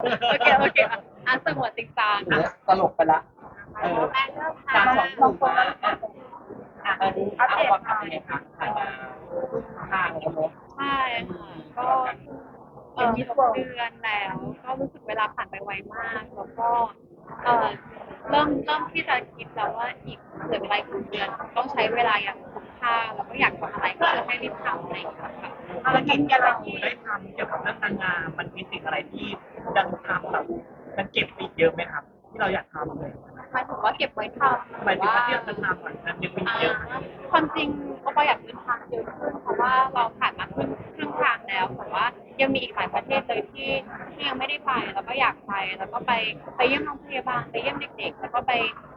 โอเคโอเคอะอะสงวนติงซางอะตลกไปละเออแม่เริ่มค่ะสามสองหนึ่งมาอะอะอันนี้เอาความขับยังไงคะผ่านมาทางแล้วเนอะใช่ค่ะก็เออเดือนแล้ว ก็รู้สึกเวลาผ่านไปไวมาก แล้วก็เออ เริ่มเริ่มที่จะคิดแล้วว่าอีกเหลือเวลาอีกหนึ่งเดือนต้องใช้เวลาอย่างคุ้มค่าแล้วก็อยากทำอะไรก็จะให้รีบทำอะไรอย่างเงี้ยค่ะภารกิจที่เราได้ทำเกี่ยวกับเรื่องนางงามมันมีสิ่งอะไรที่ยังทำแบบมันเก็บไปอีกเยอะไหมครับ ที่เราอยากทำเลยหมายถึงว่าเก็บไว้ทำหมายถึงว่าที่เราจะทำอะมันยังมีอ่าเยอะความจริงก็ปอยากเดินทางเยอะขึ้นเพราะว่าเราผ่านมาครึ่งครึ่งทาง แล้วแต่ว่ายังมีอีกหลายประเทศเลยที่ที่ยังไม่ได้ไปแล้วก็อยากไปแล้วก็ไปไปเยี่ยมโรงพยาบาลไปเยี่ยมเด็ก ๆ แล้วก็ไป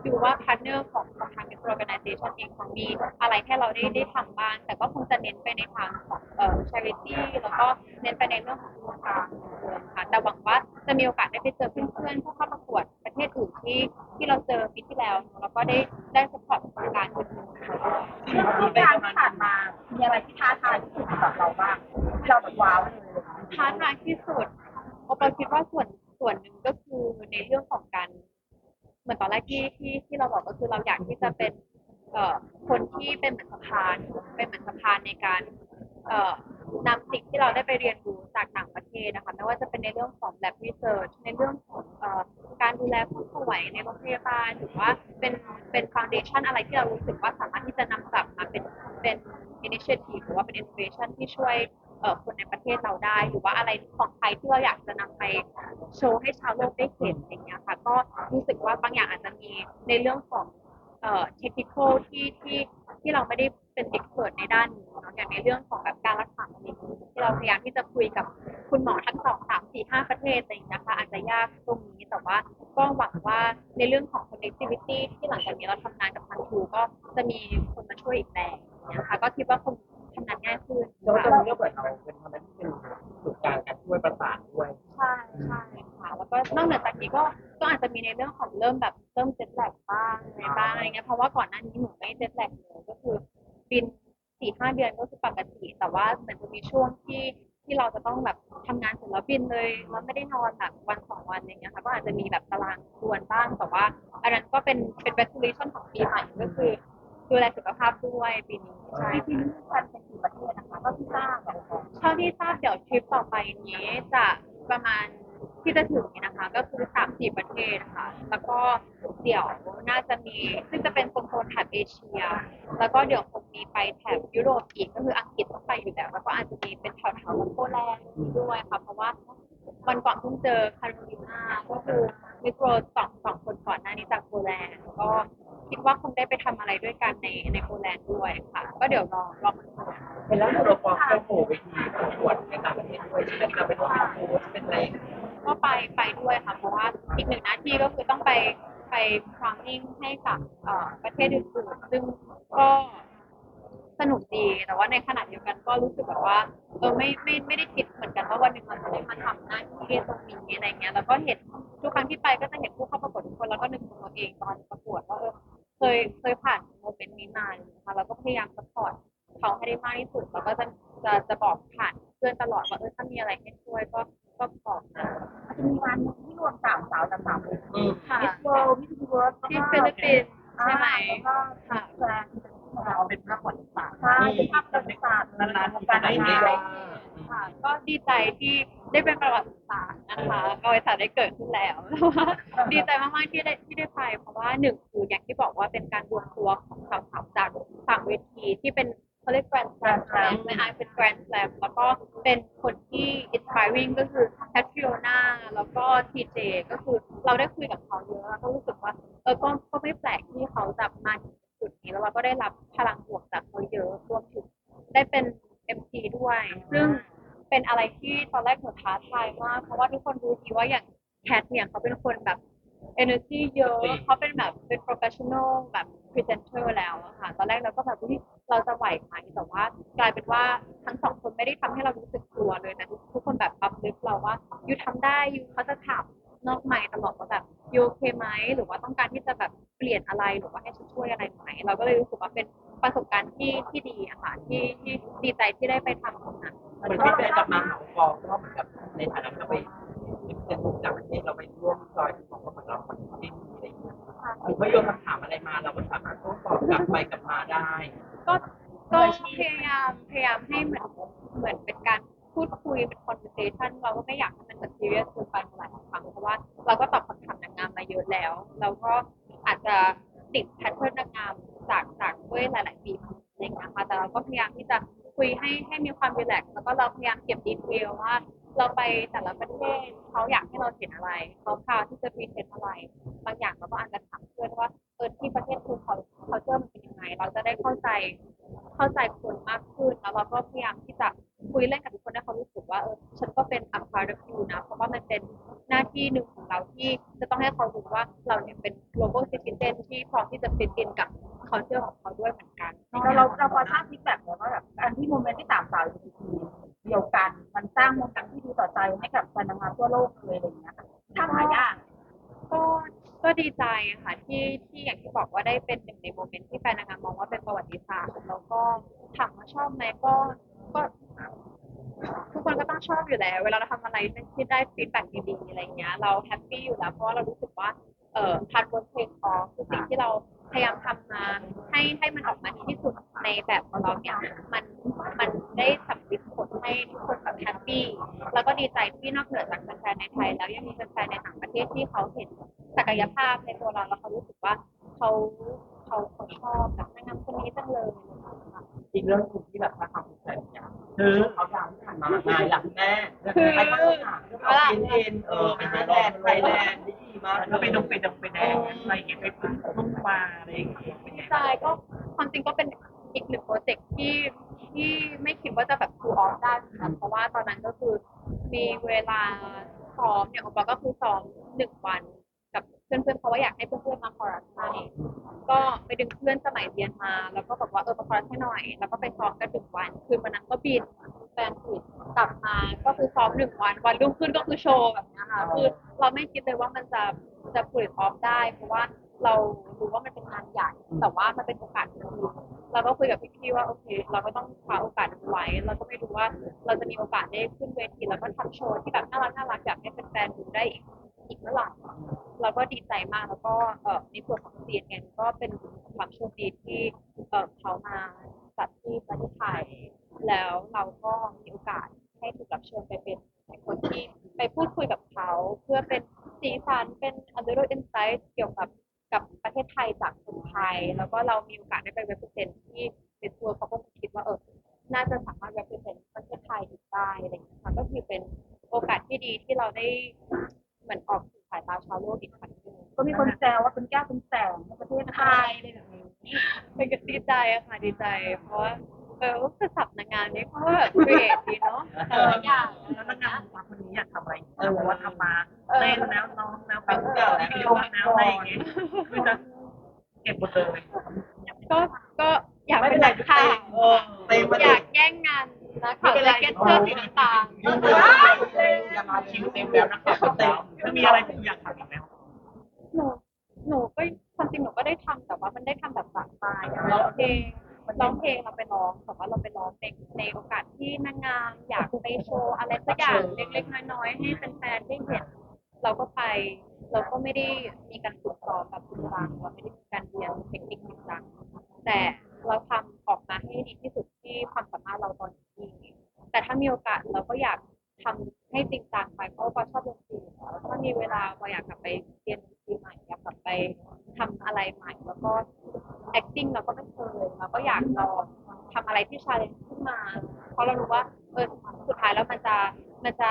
ดูว่าพาร์ทเนอร์ของของทาง Metro Organization เองเขามีอะไรให้เราได้ได้ทำบ้างแต่ก็คงจะเน้นไปในทางของเอ่อ charity แล้วก็เน้นไปในเรื่องของโครงการเมืองค่ะแต่หวังว่าจะมีโอกาสได้ไปเจอเพื่อนๆผู้เข้าประกวด ประเทศอื่นที่ที่เราเจอปีที่แล้วเนอะแล้วก็ได้ได้สปอร์ตโครงการอื่นเขาด้วยที่มีไปประมาณผ่านมา มีอะไรที่ท้าทายที่สุดสำหรับเราบ้างที่เราแบบว้าวเลยท้าทายที่สุดโอปอคิดว่าส่วนส่วนหนึ่งก็คือในเรื่องของการเหมือนตอนแรกที่ที่ที่เราบอกก็คือเราอยากที่จะเป็นเอ่อคนที่เป็นเหมือนสะพานเป็นเหมือนสะพานในการเอ่อนำสิ่งที่เราได้ไปเรียนรู้จากต่างประเทศนะคะไม่ว่าจะเป็นในเรื่องของ lab research ในเรื่องของเอ่อ การดูแลผู้ป่วยในโรงพยาบาลหรือว่าเป็นเป็น foundation อะไรที่เรารู้สึกว่าสามารถที่จะนำกลับมาเป็นเป็น initiative หรือว่าเป็น innovation ที่ช่วยเอ่อคนในประเทศเราได้หรือว่าอะไรของไทยที่เราอยากจะนำไปโชว์ให้ชาวโลกได้เห็นอย่างเงี้ยค่ะ ก็รู้สึกว่าบางอย่างอาจจะมีในเรื่องของเอ่อเทคนิคที่ที่ ที่เราไม่ได้เป็นเอ็กซ์เพรสในด้านนี้เนาะอย่างในเรื่องของแบบการรักษามะเร็งที่เราพยายามที่จะคุยกับคุณหมอทั้งสองสามสี่ห้าประเทศอะไรอย่างเงี้ยค่ะอาจจะยากตรงนี้แต่ว่าก็หวังว่าในเรื่องของ connectivity ที่หลังจากนี้เราทำงานกับทางทูก็จะมีคนมาช่วยอีกแรงนะคะก็คิดว่าคงทำงานง่ายขึ้นแล้วค่ะจะมีเรื่องแบบเราเป็นทำหน้าที่เป็นศูนย์กลางการช่วยประสานด้วยใช่ใช่ค่ะแล้วก็นอกเหนือจากนี้ก็ก็อาจจะมีในเรื่องของเริ่มแบบเริ่มเจ็ตแลกบ้างอะไรบ้างอะไรเงี้ยเพราะว่าก่อนหน้านี้หนูไม่เจ็ตแลกเลยก็คือบิน สี่ห้าเดือนก็คือปกติ แต่ว่าเหมือนจะมีช่วงที่ที่เราจะต้องแบบทำงานเสร็จแล้วบินเลยแล้วไม่ได้นอนแบบวันสองวันอะไรเงี้ยค่ะก็อาจจะมีแบบตารางรวนบ้างแต่ว่า อันนั้นก็เป็นเป็น resolution ของปีใหม่ก็คือดูแลสุขภาพด้วยปีนี้ใช่ที่ที่นี่กันเป็นกี่ประเทศนะคะก็ที่ทราบแบบเท่าที่ทราบเดี๋ยวทริปต่อไปนี้จะประมาณ ที่จะถึงนี้นะคะ ก็คือสามสี่ประเทศนะคะแล้วก็เดี๋ยวน่าจะมีซึ่งจะเป็นโซนๆแถบเอเชีย แล้วก็เดี๋ยวคงมีไปแถบยุโรปอีกก็คืออังกฤษต้องไปอยู่แล้วแล้วก็อาจจะมีเป็นแถวๆโปแลนด์ด้วยค่ะเพราะว่าวันก่อนเพิ่งเจอคาร์ลินาก็คือมิโครสองสองคนก่อนหน้านี้จากโปแลนด์ก็คิดว่าคงได้ไปทำอะไรด้วยกันในในโปแลนด์ด้วยค่ะ ก็เดี๋ยวรอรอมาดูเห็นแล้วเราฟองก็โผล่ไปทีประกวดในต่างประเทศด้วยใช่ไหมที่เรเป็นโค้ชเป็นอะไร ไปไปด้วยค่ะเพราะว่าอีกหนึ่งหน้าที่ก็คือต้องไปไปทร a นิ่งให้กับประเทศอื่นๆซึ่งก็สนุกดีแต่ว่าในขณะเดียวกันก็รู้สึกแบบว่าเออไม่ไม่ไม่ได้คิดเหมือนกันว่าวันหนึ่งเราจะได้มาทำหน้าที่ตรงนี้อะไรเงี้ยแล้วก็เห็นทุกครั้งที่ไปก็จะเห็นผู้เข้าประกวดทุกคนแล้วก็นึกถึงตัวเองตอนประกวดว่าเออเคยเคยผ่านโมเมนต์นี้มานะคะแล้วก็พยายามสปอร์ตเขาให้ได้มากที่สุดแล้วก็จะจะจะบอกผ่านเพื่อนตลอดว่าเออถ้ามีอะไรให้ช่วยก็ ก็บอกนะมันจะมีวันหนึงที่รวมสามสาวจากสามเวที ค่ะมิสเวิลด์มิสยูนิเวิร์สที่ฟิลิปปินส์ใช่ไหม แล้วก็ค่ะแกรนด์ของเราเอาเป็นภาพประวัติศาสตร์ใช่เป็นภาพประวัติศาสตร์นานๆทีการจะได้งาเห็นนค่ะก็ดีใจที่ได้เป็นประวัติศาสตร์นะคะประวัติศาสตร์ได้เกิดขึ้นแล้วแต่ว่าดีใจมากๆที่ได้ที่ได้ไป เพราะว่าหนึ่งคืออย่างที่บอกว่าเป็นการรวมตัวของสาวๆจากต่างเวทีที่เป็นเขาเรียก แกรนด์แ a มไม่อายเป็นแกรนด์แ a มแล้วก็เป็นคนที่ inspiring ก็คือแพทริโอนาแล้วก็ทีเจก็คือเราได้คุยกับเขาเยอะก็รู้สึกว่าเออก็ก็ไม่แปลกที่เขาจะมาถึงจุดนี้แล้วเราก็ได้รับพลังบวกจากเขาเยอะรวมถึงได้เป็น MC ด้วย ซึ่งเป็นอะไรที่ตอนแรกหนูท้าทายมากเพราะว่าทุกคนรู้ดีว่าอย่างแคทเนี่ยเขาเป็นคนแบบ energy เยอะเขาเป็นแบบเป็น professional แบบ presenter แล้วอะค่ะ ตอนแรกเราก็แบบอุ๊ยเราจะไหวไหมแต่ว่ากลายเป็นว่าทั้งสองคนไม่ได้ทำให้เรารู้สึกกลัวเลยนะทุกคนแบบรับลึกเราว่ายูทำได้ยูเขาจะถามนอกไมค์ตลอดว่าแบบยูโอเคไหมหรือว่าต้องการที่จะแบบเปลี่ยนอะไรหรือว่าให้ช่วยอะไรไหมเราก็เลยรู้สึกว่าเป็นประสบการณ์ที่ที่ดีอะค่ะที่ที่ดีใจที่ได้ไปทำตรงนั้นเหมือนที่ได้กลับมาหาฟองก็เหมือนกับในฐานะที่เราไปจะถูกจากปร ให้ให้มีความรีแลกซ์แล้วก็เราพยายามเก็บดีเทลว่า เราไปแต่ละประเทศเขาอยากให้เราเห็นอะไรเขาพาที่จะพรีเซนต์อะไร บางอย่างเราก็อาจจะถามเพื่อนว่าเออที่ประเทศคุณเขาเขาเจอมันเป็นยังไง เราจะได้เข้าใจเข้าใจคนมากขึ้นแล้วเราก็พยายามที่จะคุยเล่นกับทุกคนให้เขารู้สึกว่าเออฉันก็เป็น a part of you นะเพราะว่ามันเป็นหน้าที่หนึ่งของเราที่จะต้องให้เขารู้ว่าเราเนี่ยเป็น global citizen ที่พร้อมที่จะ fit in กับ culture ของเขาด้วยเหมือนกัน เราเราเราพอ ดีใจค่ะที่ที่อย่างที่บอกว่าได้เป็นหนึ่งในโมเมนต์ที่แฟนนางงามมองว่าเป็นประวัติศาสตร์แล้วก็ถามว่าชอบไหมก็ก็ทุกคนก็ต้องชอบอยู่แล้ว เวลาเราทำอะไรที่ได้ฟีดแบ็กดีๆอะไรเงี้ยเราแฮปปี้อยู่แล้วเพราะว่าเรารู้สึกว่าเอ่อทานบนเพลงออคือสิ่งที่เราพยายามทำมาให้ให้มันออกมาดีที่สุดในแบบของเราเนี่ยมันมันได้สำลิดผลให้ทุกคนแบบแฮปปี้แล้วก็ดีใจที่นอกเหนือจากแฟนๆในไทย แล้วยังมีแฟนๆในต่างประเทศที่เขาเห็น ศักยภาพในตัวเราแล้วเขารู้สึกว่าเขาเขาเขาชอบแบบนางงามคนนี้จังเลยค่ะอีกเรื่องหนึงที่แบบถ้าความภูมิใจอย่างคือเขาดาวที่ผ่านมางานหลังแม่คือไอ้ภาษาเอาเอ็นเอ็นเออเป็นไทยแลนด์ไทยแลนด์ดีมากแล้วไปดงไปดงไปแดงอะไรอย่างเงี้ยไปพึ่งพึ่งมาอะไรอย่างเงี้ยเป็นไงใช่ก็ความจริงก็เป็นอีกหนึ่งโปรเจกต์ที่ที่ไม่คิดว่าจะแบบคูลออฟได้เหมือนกันเพราะว่าตอนนั้นก็คือมีเวลาซ้อมเนี่ยของเราก็คือซ้อมหนึ่งวันกับ เพื่อนๆเพราะว่าอยากให้เพื่อนๆมาคอรัสให้ก็ไปดึงเพื่อนสมัยเรียนมา แล้วก็บอกว่าเออมาคอรัสให้หน่อย แล้วก็ไปซ้อมกันหนึ่งวัน คืนวันนั้นก็บินแฟนผิดกลับมาก็คือซ้อมหนึ่งวันวันรุ่งขึ้นก็คือโชว์แบบนี้ค่ะคือเราไม่คิดเลยว่ามันจะจะผลิตออฟได้ เพราะว่าเรารู้ว่ามันเป็นงานใหญ่แต่ว่ามันเป็นโอกาสที่ดีเราก็คุยกับพี่ๆว่าโอเค เราก็ต้องคว้าโอกาสนั้นไว้ เราก็ไม่รู้ว่าเราจะมีโอกาสได้ขึ้นเวทีแล้วก็ทำโชว์ที่แบบน่ารักน่ารักอยากให้แฟนๆดูได้อีก ราก็ดีใจมากแล้วก็เในส่วนของ CNN ก็เป็นความโชคดีที่เเขามาจัดที่ประเทศไทยแล้วเราก็มีโอกาสให้ถูกรับเชิญไปเป็นคนที่ไปพูดคุยกับเขา เพื่อเป็นสีสันเป็น a little insight เกี่ยวกับกับประเทศไทยจากคนไทย แล้วก็เรามีโอกาสได้ไป represent ที่ในทัวเขาก็คิดว่าเออน่าจะสามารถ represent ประเทศไทยได้อะไรอย่างเงี้ยค่ะก็คือเป็นโอกาสที่ดีที่เราได้เหมือนออก แซวว่าเป็นแก้วเป็นแสงในประเทศไทยอะไรแบบนี้เป็นก็ดีใจอะค่ะดีใจ เพราะว่าเออคือสับนางงานนี้เขาแบบเกรดดีเนาะแต่ละอย่างแล้วนางงามสาวคนนี้อยากทำอะไรเออเพราะว่าทำมาเต้นแล้วน้องแล้วเป็นเก่าแล้วมีลูกแล้วอะไรอย่างเงี้ยคือจะเก็บหมดเลยก็ก็อยากเป็นนักข่าวเออเต็มมาอเลยยากแย่งงานนักข่าวแจ็คเก็ตเสื้อสีน้ำตาลจะมาคิวเต็มแล้วนะครับเต็มถ้ามีอะไรที่อยากทำอีกไหม หนูก็ความจริงหนูก็ได้ทำแต่ว่ามันได้ทำแบบสากล์ร้องเพลงร้องเพลงเราไปร้องแต่ว่าเราไปร้องในในโอกาสที่นางงามอยากไปโชว์อะไรสักอย่างเล็กๆน้อยๆให้แฟนๆได้เห็นเราก็ไป เราก็ไม่ได้ ราะเรารู้ว่าเออสุดท้ายแล้วมันจะมันจะ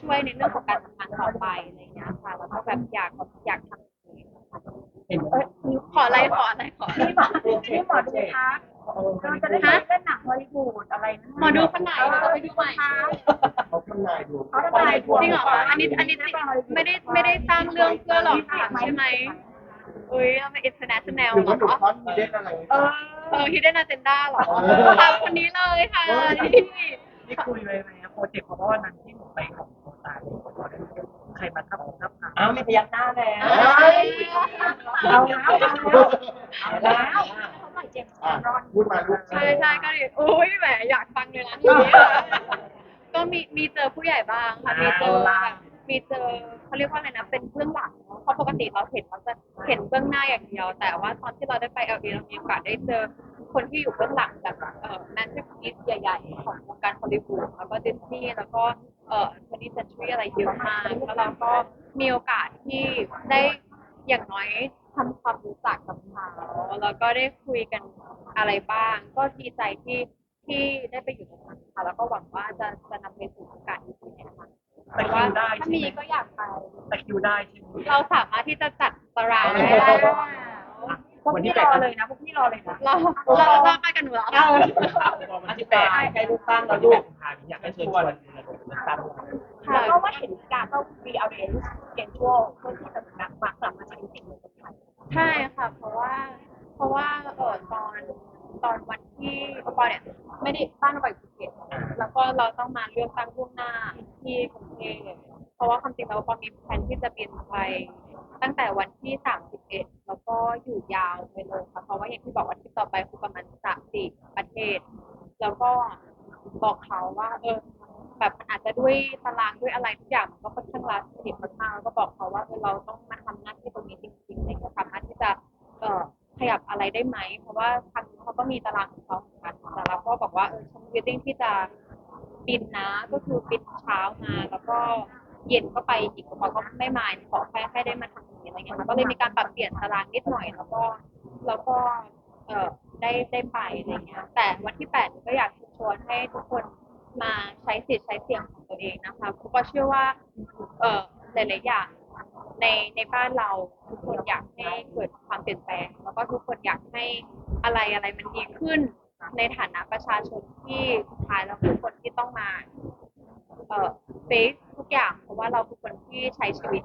ช่วยในเรื่องของการทำงานต่อไปอะไรอย่างเงี้ยค่ะแล้วก็แบบอยากอยากทำอะเห็นเอ้ยมีขออะไรขออะไรขอที่หมอที่หมอดูทักเราจะได้ไปเล่นหนังฮอลลีวูดอะไรนะหมอดูคนไหนเราจะไปดูใหม่เขาทำนายดูเขาทำนายดวงจริงเหรออันนี้อันนี้ไม่ได้ไม่ได้สร้างเรื่องเพื่อหลอกถามใช่ไหม อุ้ยเราเป็น international หรือเหรว่าหนูอคอนมีเด่นอะไร เออ เออ hidden agenda เหรอเออ ตามคนนี้เลยค่ะนี่นี่คุยไปไหมโปรเจกต์เพราะว่านั้นที่หนูไปของโคตาเนี่ยใครมาทับทับทางอ้าวมีพยักหน้าแล้ว เอาแล้วเอาแล้ว เอาแล้วเขาหน่อยเจ็บอะร้อนพูดมาลูกใช่ใช่ก็ดีอุ้ยแหมอยากฟังเลยนะทีนี้ก็มีมีเจอผู้ใหญ่บ้างค่ะ มีเจอแบบมีมีเจอเขาเรียกว่าอะไรนะ เป็นเบื้องหลังเนอะเพราะปกติเราเห็นเราจะเห็นเบื้องหน้าอย่างเดียว แต่ว่าตอนที่เราได้ไปเอลเเรามีโอกาสได้เจอคนที่อยู่เบื้องหลังแบบเอ่อแมนเทอร์พีซใหญ่ๆ ของวงการฮอลลีวูดแล้วก็ดิสนีย์แล้วก็เอ่อ20 century อะไรเยอะมากแล้วเราก็มีโอกาสที่ได้อย่างน้อยทำความรู้จักกับเขาแล้วก็ได้คุยกันอะไรบ้าง ก็ดีใจที่ที่ได้ไปอยู่ตรงนั้นค่ะแล้วก็หวังว่าจะจะนำไปสู่โอกาสดีๆในอนาคต แต่แต่คิว่าวได้ถ้าใช่มีไหมก็อยากไป แต่คิวได้ใช่ไหมเราสามารถที่จะจัดตารางได้แล้วพวกวันที่พี่แปรดอเลยนะพวกพี่รอเลยนะเราเราเราไปกันหนูเหรออันที่แปดใกล้ลูกตั้งแล้วลูกอยากให้เชิญชวนเลือกตั้งค่ะแล้วก็ว่าเห็นการเข้า rearrange schedule เพื่อที่จะกลับมากลับมาใช้สิ่งในเมืองไทยใช่ค่ะ เพราะว่า เพราะว่าเออตอนตอนวันที่ปอเนี่ยไม่ได้บ้านเราอยู่ภูเก็ตแล้วก็เราต้องมาเลือกตั้งล่วงหน้าที่กรุง เทพเพราะว่าความจริงเราปอมีแผนที่จะบินไป ตั้งแต่วันที่ 31 แล้วก็อยู่ยาวไปเลยค่ะเพราะว่าอย่างที่บอกว่าทริปต่อไปคือประมาณ3-4ประเทศ แล้วก็บอกเขาว่า เออแบบมันอาจจะด้วยตารางด้วยอะไรทุกอย่างมันก็ค่อนข้างรัดเข็มมากๆแล้วก็บอกเขาว่าเออเราต้องมาทำหน้าที่ตรงนี้จริงๆอะไรสามารถที่จะเอ่อขยับอะไรได้ไหม เพราะว่าทางเขาก็มีตารางของเขาเหมือนกันแต่เราก็บอกว่าเออฉันวิดดิ้งที่จะ บินนะ ก็คือบินเช้ามา แล้วก็เย็นก็ไปอีกเขาก็ไม่มาขอแค่ให้ได้มาทำอย่างนี้อะไรเงี้ยค่ะก็เลยมีการปรับเปลี่ยนตารางนิดหน่อย แล้วก็แล้วก็เออได้ได้ไปอะไรเงี้ย แต่วันที่แปดก็อยากเชิญชวนให้ทุกคนมาใช้สิทธิ์ใช้เสียงของตัวเองนะคะเพราะว่าเชื่อว่าเออหลายๆอย่างในในบ้านเราทุกคนอยากให้เกิดความเปลี่ยนแปลง แล้วก็ทุกคนอยากให้อะไรอะไรมันดีขึ้น ในฐานะประชาชนที่สุดท้ายแล้วคือคนที่ต้องมาเอ่อเฟซทุกอย่าง เพราะว่าเราคือคนที่ใช้ชีวิต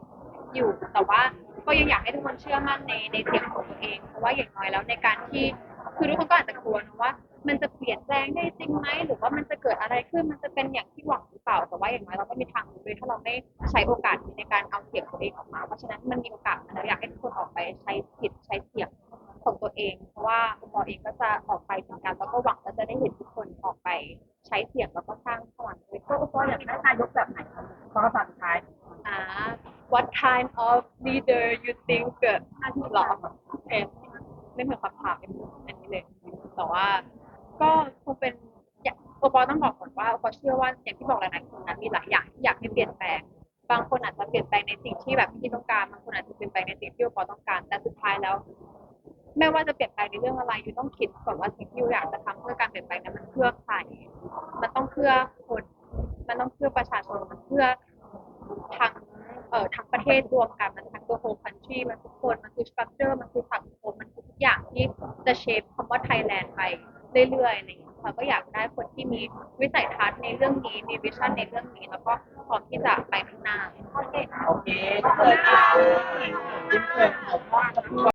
อยู่ แต่ว่าก็ยังอยากให้ทุกคนเชื่อมั่นในในเสียงของตัวเอง เพราะว่าอย่างน้อยแล้วในการที่คือทุกคนก็อาจจะกลัวนะว่า มันจะเปลี่ยนแปลงได้จริงไหมหรือว่ามันจะเกิดอะไรขึ้นมันจะเป็นอย่างที่หวังหรือเปล่า แต่ว่าอย่างน้อยเราก็มีทางรู้ด้วยถ้าเราไม่ใช้โอกาสนี้ในการเอาเสียงตัวเองออกมา เพราะฉะนั้นมันมีโอกาสมาอยากให้ทุกคนออกไปใช้สิทธิ์ใช้เสียงของตัวเอง เพราะว่าอ งค์กรเองก็จะออกไปเหมือนกันแล้วก็หวังว่าจะได้เห็นทุกคนออกไปใช้เสียงแล้วก็สร้างพลังด้วยก็ก็อยากได้นายกแบบไหนคะขอคำถามสุดท้ายอ่า what kind of leader you think เกิดหรอเอ็นไม่เหมือนคำถามเป็นอันนี้เลยแต่ว่าก็คงเป็นอยากโอปอต้องบอกก่อนว่าโอปอเชื่อว่าอย่างที่บอกหลายๆคนนะมีหลายอย่างที่อยากให้เปลี่ยนแปลง บางคนอาจจะเปลี่ยนแปลงในสิ่งที่แบบที่ต้องการ บางคนอาจจะเปลี่ยนแปลงในสิ่งที่โอปอต้องการ แต่สุดท้ายแล้ว ไม่ว่าจะเปลี่ยนแปลงในเรื่องอะไรอยู่ต้องคิดก่อนว่าสิ่งที่อยู่อยากจะทำเพื่อการเปลี่ยนแปลงนั้นมันเพื่อใคร มันต้องเพื่อคน มันต้องเพื่อประชาชน มันเพื่อทั้งเอ่อทั้งประเทศรวมกัน มันทั้งตัวโฮ country มันทุกคน มันคือ structure มันคือสังคม มันคือทุกอย่างที่จะเชฟคำว่า Thailand ไปเรื่อยๆอะไรอย่างเงี้ยค่ะก็อยากได้คนที่มีวิสัยทัศน์ในเรื่องนี้ มีวิชั่นในเรื่องนี้ แล้วก็พร้อมที่จะไปข้างหน้า โอเคเชิญค่ะยิ้มเชิญ